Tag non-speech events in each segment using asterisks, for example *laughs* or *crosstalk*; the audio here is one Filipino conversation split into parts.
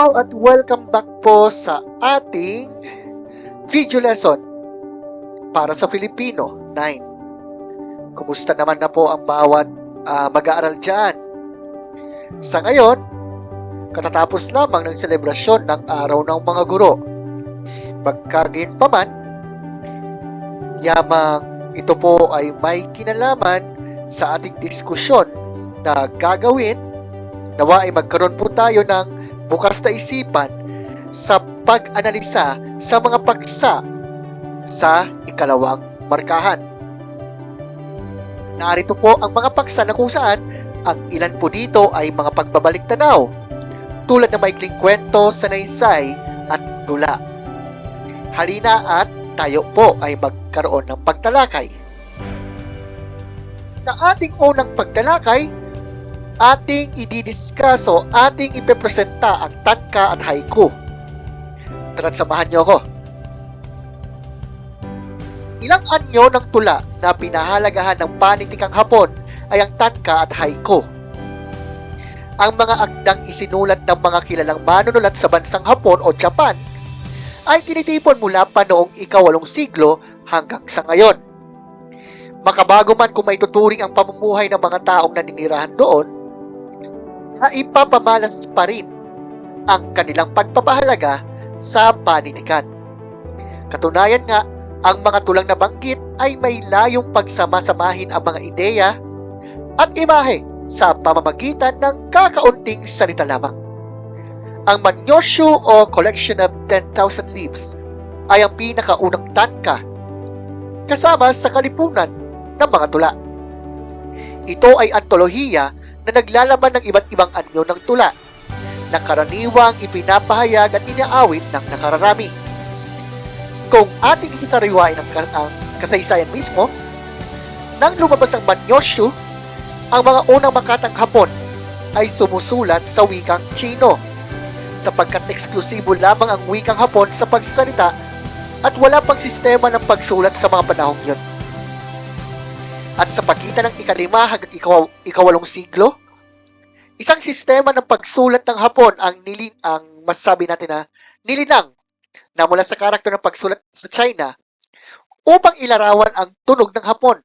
Hello at welcome back po sa ating video lesson para sa Filipino 9. Kumusta naman na po ang bawat ah, mag-aaral dyan? Sa ngayon, katatapos lamang ng selebrasyon ng Araw ng Mga Guro. Magkagayon pa man, yamang ito po ay may kinalaman sa ating diskusyon na gagawin nawa ay magkaroon po tayo ng bukas na isipan sa pag-analisa sa mga paksa sa ikalawang markahan. Narito po ang mga paksa na kung saan ang ilan po dito ay mga pagbabalik tanaw tulad ng maikling kwento, sanaysay at tula. Halina at tayo po ay magkaroon ng pagtalakay. Sa ating unang pagtalakay, ating ididiscuss o ating ipepresenta ang tanka at haiku. Tara't samahan niyo ako. Ilang anyo ng tula na pinahalagahan ng panitikang Hapon ay ang tanka at haiku. Ang mga akdang isinulat ng mga kilalang manunulat sa bansang Hapon o Japan ay tinitipon mula pa noong ikawalong siglo hanggang sa ngayon. Makabago man kung may tuturing ang pamumuhay ng mga taong naninirahan doon, na ipapamalas pa rin ang kanilang pagpapahalaga sa panitikan. Katunayan nga, ang mga tulang nabanggit ay may layong pagsama-samahin ang mga ideya at imahe sa pamamagitan ng kakaunting salita lamang. Ang Manyoshu o Collection of 10,000 Leaves ay ang pinakaunang tanka kasama sa kalipunan ng mga tula. Ito ay antolohiya na naglalaman ng iba't ibang anyo ng tula na karaniwang ipinapahayag at inaawit ng nakararami. Kung ating isasariwain ang, ka- ang kasaysayan mismo, nang lumabas ang Manyoshu, ang mga unang makatang Hapon ay sumusulat sa wikang Chino sapagkat eksklusibo lamang ang wikang Hapon sa pagsasalita at wala pang sistema ng pagsulat sa mga panahong yun. At sa pagitan ng ikalima hanggang ikaw, ikawalong siglo, isang sistema ng pagsulat ng Hapon ang nilin ang masasabi natin na nilinang na mula sa karakter ng pagsulat sa China upang ilarawan ang tunog ng Hapon.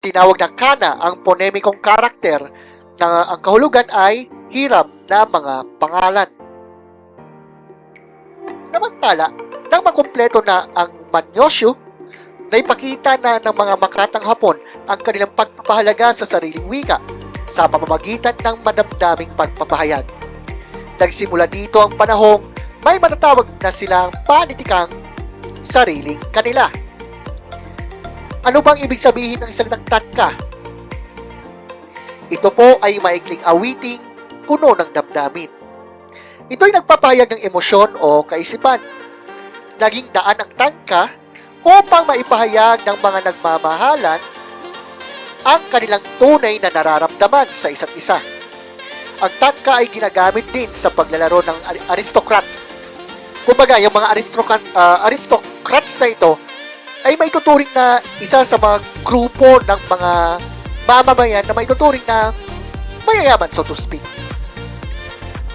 Tinawag na kana ang ponemikong karakter na ang kahulugan ay hiram na mga pangalan. Samantala, nang makumpleto na ang Manyoshu, naipakita na ng mga makatang Hapon ang kanilang pagpapahalaga sa sariling wika sa pamamagitan ng madamdaming pagpapahayag. Nagsimula dito ang panahong may matatawag na silang panitikang sariling kanila. Ano bang ibig sabihin ng isang tanka? Ito po ay maikling awiting puno ng damdamin. Ito'y nagpapahayag ng emosyon o kaisipan. Naging daan ang tangka upang maipahayag ng mga nagmamahalan ang kanilang tunay na nararamdaman sa isa't isa. Ang tangka ay ginagamit din sa paglalaro ng ar- aristocrats. Kumbaga, yung mga aristocrat, ah, aristocrats na ito ay may tuturing na isa sa mga grupo ng mga mamamayan na may tuturing na mayayaman, so to speak.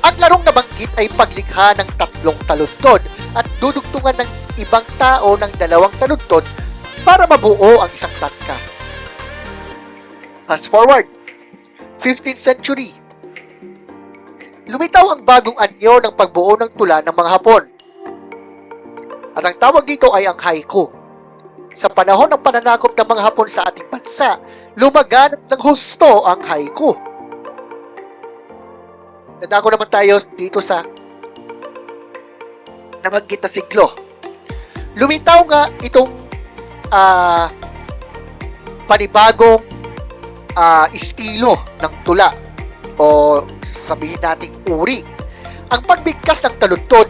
Ang larong nabanggit ay paglikha ng tatlong taludtod at dudugtungan ng ibang tao ng dalawang taludtod para mabuo ang isang tangka. Fast forward, 15th century. Lumitaw ang bagong anyo ng pagbuo ng tula ng mga Hapon. At ang tawag dito ay ang haiku. Sa panahon ng pananakop ng mga Hapon sa ating bansa, lumaganap ng husto ang haiku. Nadako naman tayo dito sa nabanggit na siglo. Lumitaw nga itong ah, panibagong ah, estilo ng tula o sabihin nating uri. Ang pagbigkas ng taludtod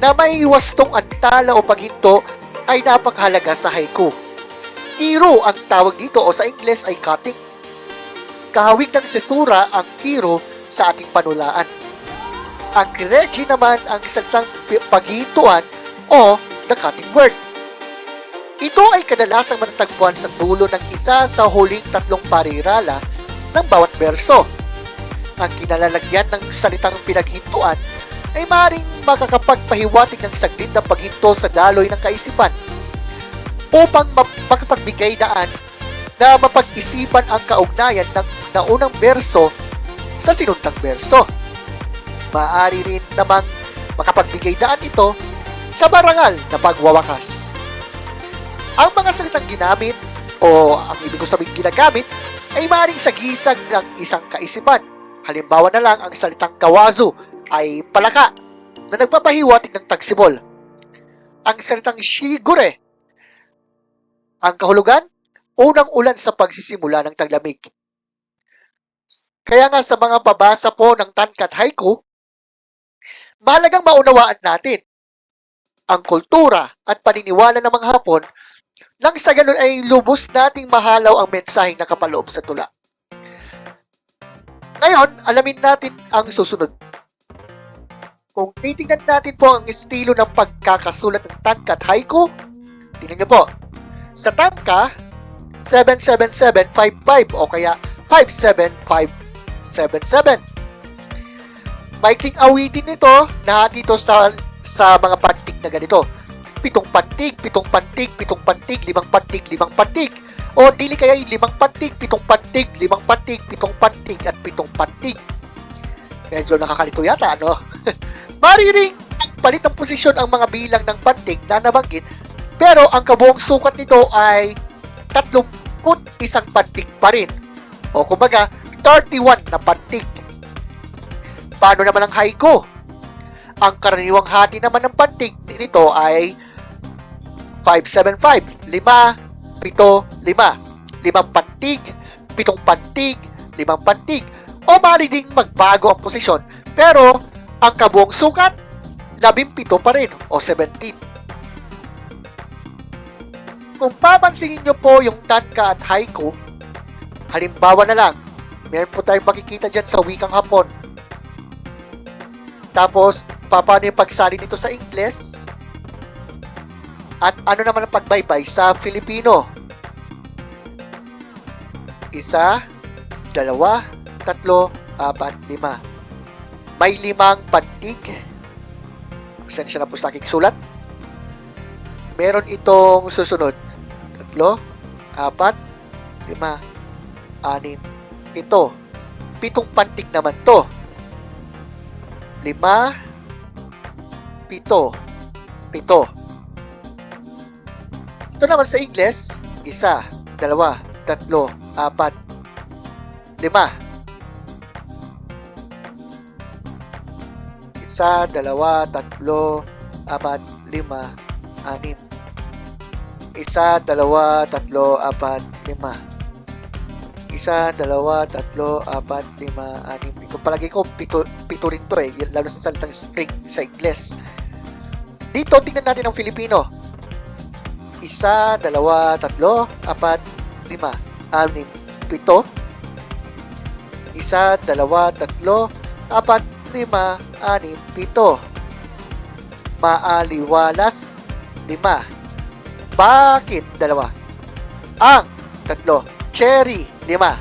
na may wastong antala o paghinto ay napakahalaga sa haiku. Kiro ang tawag dito o sa Ingles ay cutting. Kahawig ng sesura ang kiro sa ating panulaan. Ang kiregi naman ang salitang paghintuan o the cutting word. Ito ay kadalasang matatagpuan sa dulo ng isa sa huling tatlong parirala ng bawat berso. Ang kinalalagyan ng salitang pinaghintuan ay maaaring makakapagpahiwatig ng saglit na paghinto sa daloy ng kaisipan upang ma- makapagbigay daan na mapag-isipan ang kaugnayan ng naunang berso sa sinuntang berso. Maaari rin namang makapagbigay daan ito sa marangal na pagwawakas. Ang mga salitang ginamit o ang ibig ko sabihin ginagamit ay maaaring sagisag ng isang kaisipan. Halimbawa na lang ang salitang kawazu ay palaka na nagpapahiwatig ng tagsibol. Ang salitang shigure, ang kahulugan, unang ulan sa pagsisimula ng taglamig. Kaya nga sa mga babasa po ng Tankat Haiku, mahalagang maunawaan natin ang kultura at paniniwala ng mga Hapon nang sa ganun ay lubos nating mahalaw ang mensaheng nakapaloob sa tula. Ngayon, alamin natin ang susunod. Kung titingnan natin po ang estilo ng pagkakasulat ng Tanka at Haiku, tingnan niyo po. Sa Tanka, 77755 o kaya 57577. Maikling awitin nito na dito sa sa mga pantig na ganito. Pitong pantig, pitong pantig, pitong pantig, limang pantig, limang pantig. O dili kaya yung limang pantig, pitong pantig, limang pantig, pitong pantig, at pitong pantig. Medyo nakakalito yata, ano? *laughs* Mariring palit ng posisyon ang mga bilang ng pantig na nabanggit, pero ang kabuong sukat nito ay 31 pantig pa rin. O kumbaga, 31 na pantig. Paano naman ang haiku? Ang karaniwang hati naman ng pantig nito ay 575, 5, 7, 5, 5 pantig, 7 pantig, 5 pantig, o maaari ding magbago ang posisyon. Pero, ang kabuong sukat, 17 pa rin, o 17. Kung papansinin nyo po yung tanka at haiku, halimbawa na lang, meron po tayong makikita dyan sa wikang hapon. Tapos, paano yung pagsali nito sa Ingles? At ano naman ang pagbaybay sa Filipino? Isa, dalawa, tatlo, apat, lima. May limang pantig. Pasensya na po sa aking sulat. Meron itong susunod. Tatlo, apat, lima, anim, pito. Pitong pantig naman to. Lima, pito, pito. Ito naman sa Ingles, isa, dalawa, tatlo, apat, lima. Isa, dalawa, tatlo, apat, lima, anim. Isa, dalawa, tatlo, apat, lima. Isa, dalawa, tatlo, apat, lima, anim. Ito palagi ko, pito, pito rin to eh, lalo sa salitang string sa Ingles. Dito, tingnan natin ang Filipino. Isa, dalawa, tatlo, apat, lima, anim, pito. Isa, dalawa, tatlo, apat, lima, anim, pito. Maaliwalas, lima. Bakit dalawa? Ang tatlo. Cherry, lima.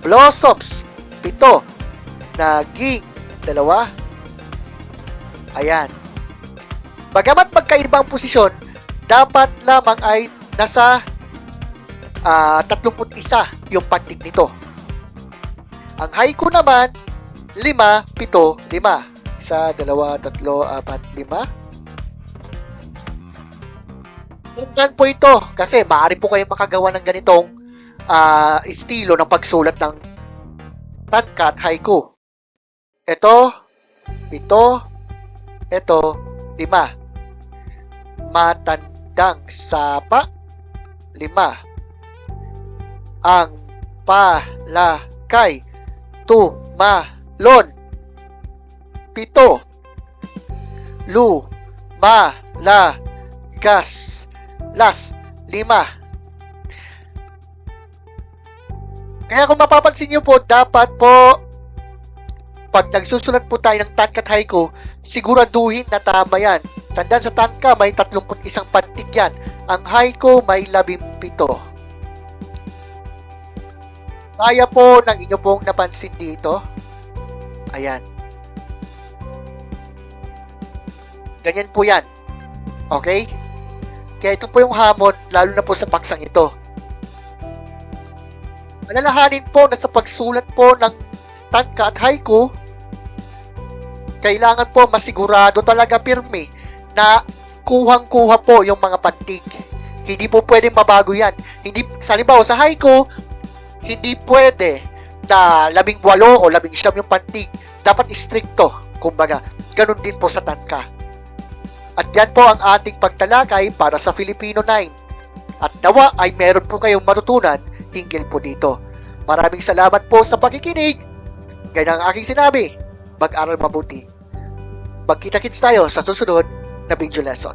Blossoms, pito. Naging, dalawa. Ayan. Bagamat magkaibang posisyon, dapat lamang ay nasa ah 31 yung pantig nito. Ang haiku naman, 5, 7, 5. Isa, dalawa, tatlo, apat, lima. Tandaan po ito kasi maaari po kayo makagawa ng ganitong ah, estilo ng pagsulat ng tanka at haiku. Ito, pito, ito, lima. Matandang sapa, lima. Ang palakay, tumalon, pito. Lu, ma, la, gas, las, lima. Kaya kung mapapansin niyo po, dapat po pag nagsusulat po tayo ng tanka at haiku, siguraduhin na tama yan. Tandaan sa tanka, may 31 pantig yan. Ang haiku, may 17. Kaya po ng inyo pong napansin dito. Ayan. Ganyan po yan. Okay? Kaya ito po yung hamon, lalo na po sa paksang ito. Alalahanin po na sa pagsulat po ng tanka at haiku, kailangan po masigurado talaga pirme na kuhang-kuha po yung mga pantig. Hindi po pwedeng mabago yan. Hindi, sa halimbawa, sa haiku, hindi pwede na labing walo o labing siyam yung pantig. Dapat istrikto, kumbaga. Ganon din po sa tanka. At yan po ang ating pagtalakay para sa Filipino 9. At nawa ay meron po kayong matutunan hinggil po dito. Maraming salamat po sa pakikinig. Gaya ng aking sinabi, mag-aral mabuti. Magkita-kits tayo sa susunod na video lesson.